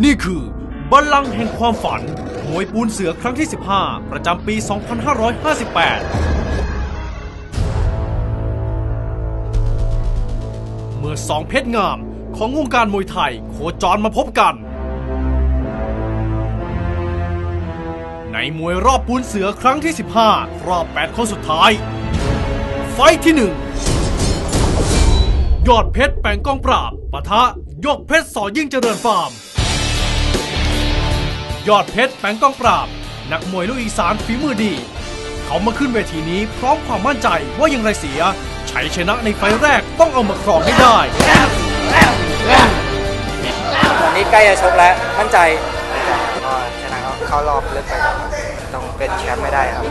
นี่คือ บัลลังก์แห่งความฝันมวยปูนเสือครั้งที่ 15 ประจำปี 2558 เมื่อสองเพชรงามของวงการมวยไทยโคจรมาพบกัน ในมวยรอบปูนเสือครั้งที่ 15 รอบ 8 คนสุดท้าย ไฟที่ 1 ยอดเพชรแปงกองปราบปะทะยกเพชรสอยิ่งเจริญฟาร์ม ยอดเพชรแปงกองปราบ นักมวยลูกอีสานฝีมือดี เขามาขึ้นเวทีนี้พร้อมความมั่นใจว่ายังไรเสียชัยชนะในไฟล์แรกต้องเอามาครองให้ได้วันนี้ใกล้จะชกแล้วมั่นใจก็ชนะเขาเข้ารอบลึกไปครับต้องเป็นแชมป์ไม่ได้ครับ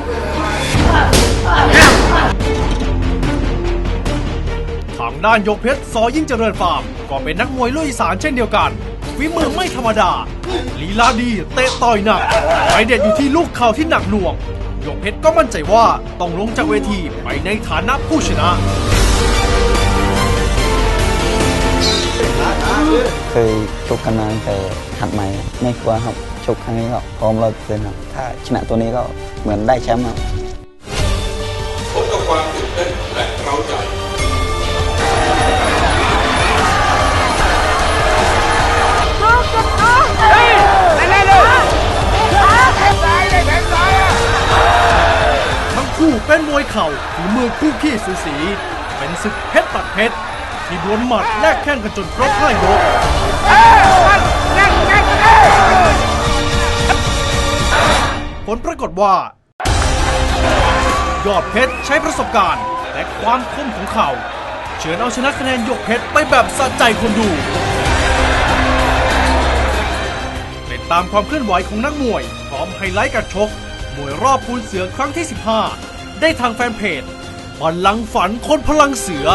ทางด้านยกเพชรซอยิ่งเจริญฟาร์มก็เป็นนักมวยลุยสารเช่นเดียวกัน ฝีมือไม่ธรรมดา ลีลาดีเตะต่อยหนักไฟเด็ดอยู่ที่ลูกเข่าที่หนักหน่วง หยกเพชรก็มั่นใจว่าต้องลงจากเวทีไปในฐานะผู้ชนะ เคยชกกันมาตั้งแต่หัดใหม่ไม่กลัวครับชกครั้งนี้ก็พร้อมร้อยเปอร์เซ็นต์ครับถ้าชนะตัวนี้ก็เหมือนได้แชมป์ครับ คู่เป็นมวยเข่าฝีมือคู่ขี้สูสี เป็นศึกเพชรตัดเพชรที่ดวลหมัดแลกแข้งกันจนครบห้ายกผลปรากฏว่า ยอดเพชรใช้ประสบการณ์ และความคมของเข่าเฉือนเอาชนะคะแนนยกเพชรไปแบบสะใจคนดูติดตามความเคลื่อนไหวของนักมวย พร้อมไฮไลท์การชก มวยรอบปูนเสือครั้งที่ 15 ได้ทางแฟนเพจบัลลังก์ฝันคนพลังเสือ